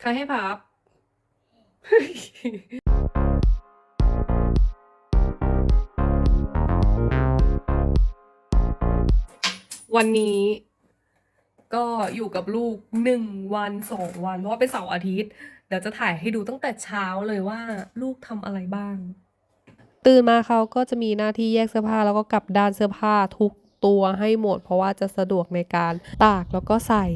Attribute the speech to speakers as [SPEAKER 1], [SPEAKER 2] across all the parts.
[SPEAKER 1] ใครให้พับ วันนี้ก็อยู่กับลูกหนึ่งวันสองวัน เพราะว่าเป็นเสาร์อาทิตย์ เดี๋ยวจะถ่ายให้ดูตั้งแต่เช้าเลยว่าลูกทำอะไรบ้าง ตื่นมาเขาก็จะมีหน้าที่แยกเสื้อผ้าแล้วก็กลับด้านเสื้อผ้าทุก ตัวให้หมด เพราะว่าจะสะดวกในการตากแล้วก็ใส่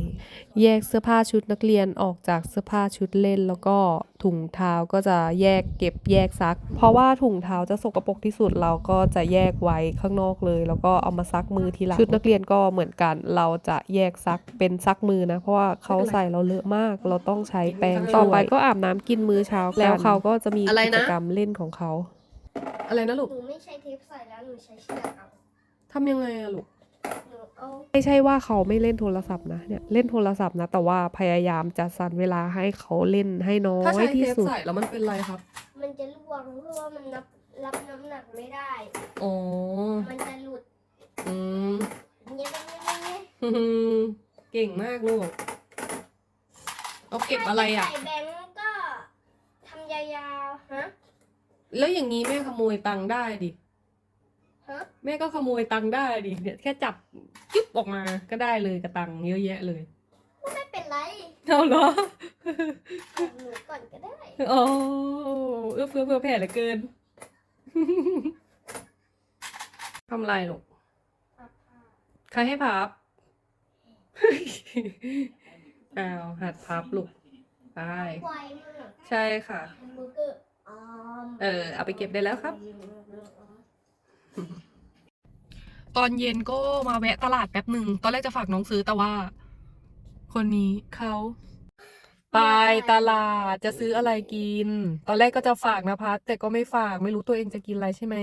[SPEAKER 1] แยกเสื้อผ้าชุดนักเรียนออกจากเสื้อผ้าชุดเล่น แล้วก็ถุงเท้าก็จะแยกเก็บแยกซัก เพราะว่าถุงเท้าจะสกปรกที่สุดเราก็จะแยกไว้ข้างนอกเลย แล้วก็เอามาซักมือทีหลังชุดนักเรียนก็เหมือนกันเราจะแยกซักเป็นซักมือนะ เพราะว่าเขาใส่เราเลอะมาก เราต้องใช้แปรงต่อไปก็อาบน้ำกินมื้อเช้ากันแล้วเขาก็จะมี
[SPEAKER 2] อะไร
[SPEAKER 1] กิ
[SPEAKER 2] นะ
[SPEAKER 1] จกรรมเล่นของเขาอะไรนะลูก
[SPEAKER 2] หนูไม่ใช้เทปใส่แล้วหนูใช้เชือกเอา
[SPEAKER 1] ทำยังไงอะลูก
[SPEAKER 2] หนูเอา
[SPEAKER 1] ไม่ใช่ว่าเขาไม่เล่นโทรศัพท์นะเนี่ยเล่นโทรศัพท์นะ แต่ว่าพยายามจะสั่นเวลาให้เขาเล่นให้น้อ
[SPEAKER 3] ถ้าใช้
[SPEAKER 1] ย
[SPEAKER 3] เท
[SPEAKER 1] ที่
[SPEAKER 3] ป
[SPEAKER 1] สุด
[SPEAKER 3] ใส่แล้วมันเป็นไรครับ
[SPEAKER 2] มันจะร่วงเพราะว่ามันรับรับน้ำหนักไม่ได้
[SPEAKER 3] อ๋อ
[SPEAKER 2] มันจะหลุด
[SPEAKER 3] อืม
[SPEAKER 2] เงี้ยเงี้ยเงี้ย
[SPEAKER 3] เก่งมากลูก เอาเก็บอะไรอะ
[SPEAKER 2] ถ้าจใส่แบงก์ก็ทำยาวๆฮะ
[SPEAKER 3] แล้วอย่างนี้แม่ขโมยตังค์ได้ดิ
[SPEAKER 2] ฮะ
[SPEAKER 3] แม่ก็ขโมยตังค์ได้ดิเนี่ยแค่จับจิ๊บออกมาก็ได้เลยกระตังค์เยอะแยะเลย
[SPEAKER 2] ไม่เป็นไร
[SPEAKER 3] เอาเหรอ
[SPEAKER 2] เอาหนูก่อนก็ได้
[SPEAKER 3] โอ้เอื้อเฟื้อเผื่อแผ่เหลือเกิน ทำไรลูกใครให้พับ อ้าวหัดพับลูกไป
[SPEAKER 2] ควายมึงอะ
[SPEAKER 3] ใช่ค่ะ
[SPEAKER 2] แฮมเบอร์เกอร์อ๋อ
[SPEAKER 3] เออเอาไปเก็บได้แล้วครับ ตอนเย็นก็มาแวะตลาดแป๊บหนึ่ง ตอนแรกจะฝากน้องซื้อแต่ว่า คนนี้เขาไปตลาดจะซื้ออะไรกิน ตอนแรกก็จะฝากนะพัดแต่ก็ไม่ฝากไม่รู้ตัวเองจะกินอะไรใช่ไหม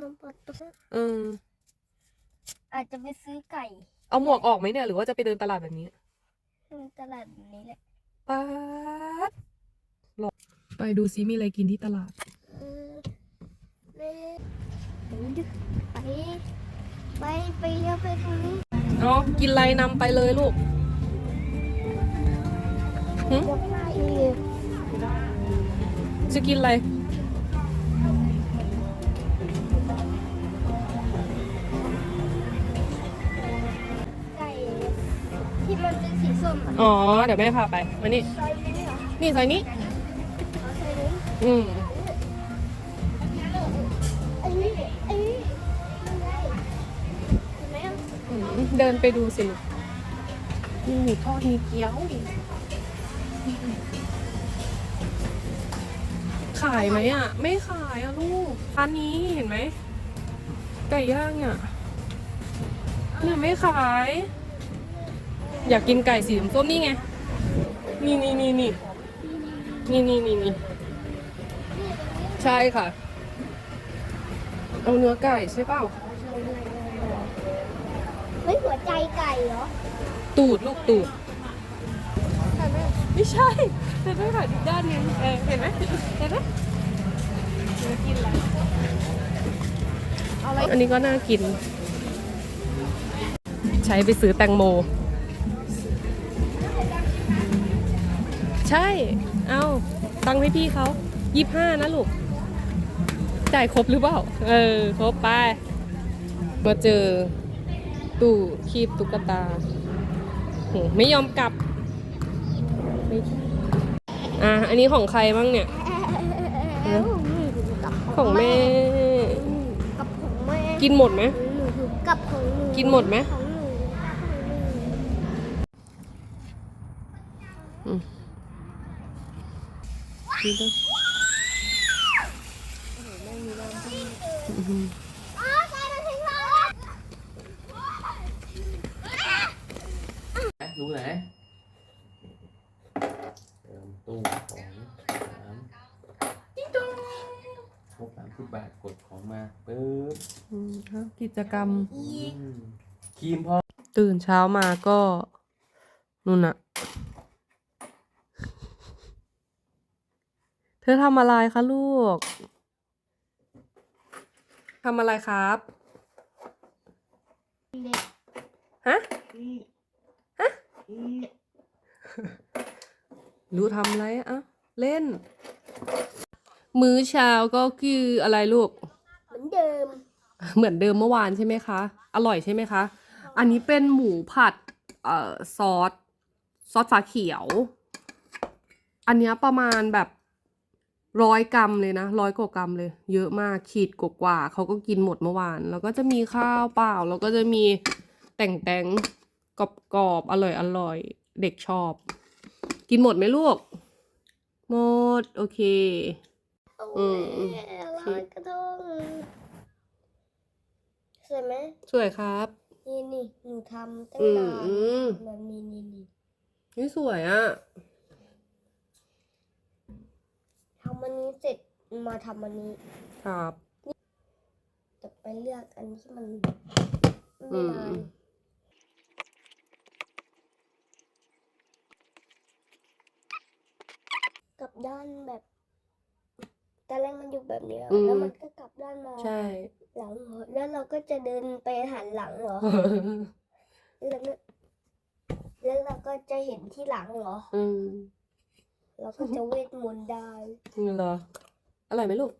[SPEAKER 2] นมปดตุ๊ก
[SPEAKER 3] เออ
[SPEAKER 2] อาจจะไปซื้อไก่
[SPEAKER 3] เอาหมวกออกไหมเนี่ย หรือว่าจะไปเดินตลาดแบบนี้
[SPEAKER 2] ตลาดแบบนี้แหละ
[SPEAKER 3] ป๊าดหรอไปดูซิมีอะไรกินที่ตลาด
[SPEAKER 2] เออแม่ ไปไปไปเลี้ยวไปทางนี้
[SPEAKER 3] เนาะกินอะไรนำไปเลยลูกหึ
[SPEAKER 2] เดี๋ยวไปอีก
[SPEAKER 3] จะกินอะไร
[SPEAKER 2] ไก่ที่มันเป็นสีส้มอะ
[SPEAKER 3] อ๋อ เดี๋ยวแม่พาไป มานี่
[SPEAKER 2] ซอยนี้เหรอ
[SPEAKER 3] นี่ซอยนี้
[SPEAKER 2] เอาซอยนี้
[SPEAKER 3] อืม เดินไปดูสิลูกมีหมูทอดมีเกี๊ยวขายไหมอะ ไม่ขายอะลูกร้านนี้เห็นไหมไก่ย่างอะเนี่ยไม่ขาย อยากกินไก่สีส้มนี่ไง นี่นี่นี่นี่นี่นี่นี่นี่ใช่ค่ะ เอาเนื้อไก่ใช่เปล่า
[SPEAKER 2] เฮ้ยหัวใจไก่เหรอ
[SPEAKER 3] ตูดลูกตูดไม่ใช่จะไม่ผ่านอีกด้านนึงเออเห็นไหมเห็นไหมกินอะไรอันนี้ก็น่ากิน ใช้ไปซื้อแตงโม ใช่ เอาตังค์ให้พี่เขายี่ห้านะลูก จ่ายครบหรือเปล่า เออ ครบไป มาเจอ ตู้คีบตุ๊กตาโหไม่ยอมกลับไม่อะอันนี้ของใครบ้างเนี่ย ของแม่
[SPEAKER 2] กับของแม่
[SPEAKER 3] กินหมดไหม
[SPEAKER 2] หนูกับของหนู
[SPEAKER 3] กินหมดไหม
[SPEAKER 2] ของหนู
[SPEAKER 3] กินด้วย
[SPEAKER 2] อ๋อใช่เราทิ้งเรา
[SPEAKER 4] รู้ไหนเติมตู้ของสามครบสามสิบบาทกดของมาปึ๊บ
[SPEAKER 3] อืมครับกิจกรรม
[SPEAKER 4] อืมครีมพอ
[SPEAKER 3] ตื่นเช้ามาก็นู่นอะเธอทำอะไรคะลูกทำอะไรครับ ฮะฮะรู้ทำอะไรอะเล่น มื้อเช้าก็คืออะไรลูก
[SPEAKER 2] เหมือนเดิม
[SPEAKER 3] เหมือนเดิมเมื่อวานใช่ไหมคะ อร่อยใช่ไหมคะ อันนี้เป็นหมูผัดเอ่อซอสซอสฝาเขียว อันเนี้ยประมาณแบบร้อยกรัมเลยนะร้อยกว่ากรัมเลย เยอะมากขีดกว่าๆเขาก็กินหมดเมื่อวาน แล้วก็จะมีข้าวเปล่า แล้วก็จะมีแต่งแตง กรอบกรอบๆอร่อยอร่อย เด็กชอบ กินหมดไหมลูก หมด โอเค อืม
[SPEAKER 2] ลอยกระทงสวยไหม
[SPEAKER 3] สวยครับ
[SPEAKER 2] นี่นี่หนูทำตั้ง
[SPEAKER 3] อืม
[SPEAKER 2] นาน
[SPEAKER 3] อืม
[SPEAKER 2] แบบนี้นี่นี่
[SPEAKER 3] นี่สวยอะ
[SPEAKER 2] ทำอันนี้เสร็จมาทำอันนี้
[SPEAKER 3] ครับ
[SPEAKER 2] จะไปเลือกอันที่มัน
[SPEAKER 3] อื
[SPEAKER 2] ไม่
[SPEAKER 3] ม
[SPEAKER 2] นาน กลับด้านแบบตอนแรกมันอยู่แบบนี้
[SPEAKER 3] อืม
[SPEAKER 2] แล้วมันก็กลับด้านมา
[SPEAKER 3] ใช่
[SPEAKER 2] หลังเหรอแล้วเราก็จะเดินไปหันหลังเหรอ แล้วก็แล้วเราก็จะเห็นที่หลังเหรอ
[SPEAKER 3] อืม
[SPEAKER 2] เราก็จะเวทมนต์ได้
[SPEAKER 3] นี่เหรออร่อยไหมลูก